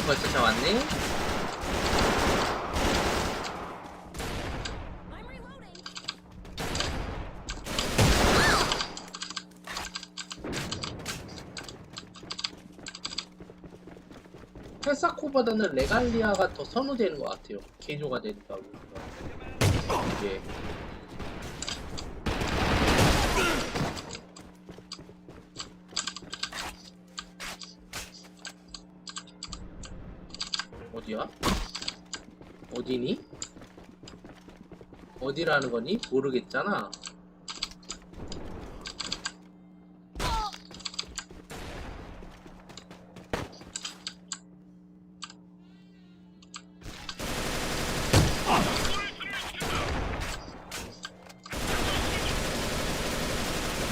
벌써 잡았네? 페사코보다는 레갈리아가 더 선호되는 것 같아요. 개조가 되니까. 이 어디야? 어디니? 어디라는 거니? 모르겠잖아.